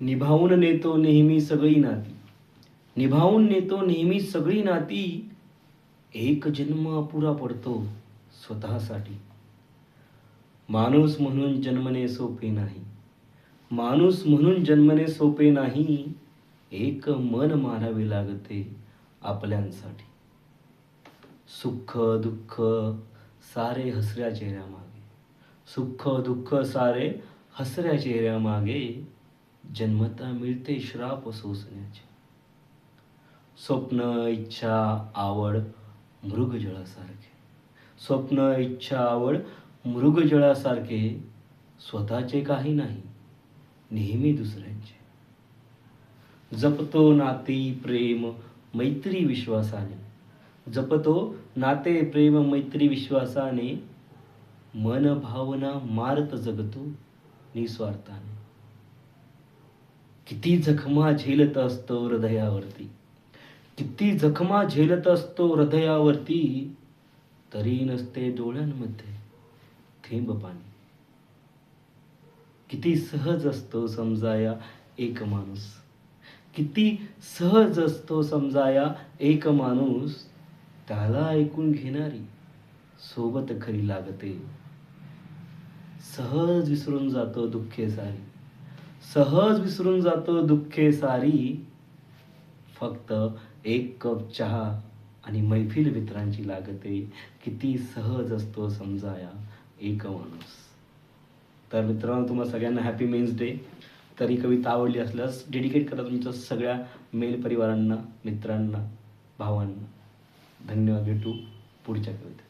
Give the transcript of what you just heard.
निभावून नेतो नेहमी सगळी नाती. निभावून नेतो नेहमी सगळी नाती. एक जन्म अपुरा पडतो स्वतःसाठी. माणूस म्हणून जन्मने सोपे नाही. माणूस म्हणून जन्मने सोपे नाही. एक मन मारावे लागते आपल्यांसाठी. सुख दुःख सारे हसऱ्या चेहऱ्यामागे. सुख दुःख सारे हसऱ्या चेहऱ्यामागे. जन्मता मिळते श्राप सोसण्याचे. स्वप्न इच्छा आवड मृगजळासारखे स्वप्न इच्छा आवड मृगजळासारखे स्वतःचे काही नाही नेहमी दुसऱ्यांचे. जपतो नाती प्रेम मैत्री विश्वासाने. जपतो नाते प्रेम मैत्री विश्वासाने. मन भावना मारत जगतो निस्वार्थाने. किती जखमा झेलत असतो हृदयावरती? किती जखमा झेलत असतो हृदयावरती? तरी नसते डोळ्यांमध्ये थेंब पाणी. किती सहज असतो समजाया एक माणूस? किती सहज असतो समजाया एक माणूस? त्याला ऐकून घेणारी सोबत खरी लागते. सहज विसरून जातो दुःखे सारी सहज विसरून जातो दुःखे सारी. फक्त एक कप चहा आणि मैफिल मित्रांची लागते. किती सहज असतो समजाया एक माणूस. तर मित्रांनो तुम्हाला सगळ्यांना हॅपी मेन्स डे तर ही कविता आवडली असल्यास डेडिकेट करा तुमच्या सगळ्या मेल परिवारांना मित्रांना भावांना. धन्यवाद भेटू पुढच्या कवितेत.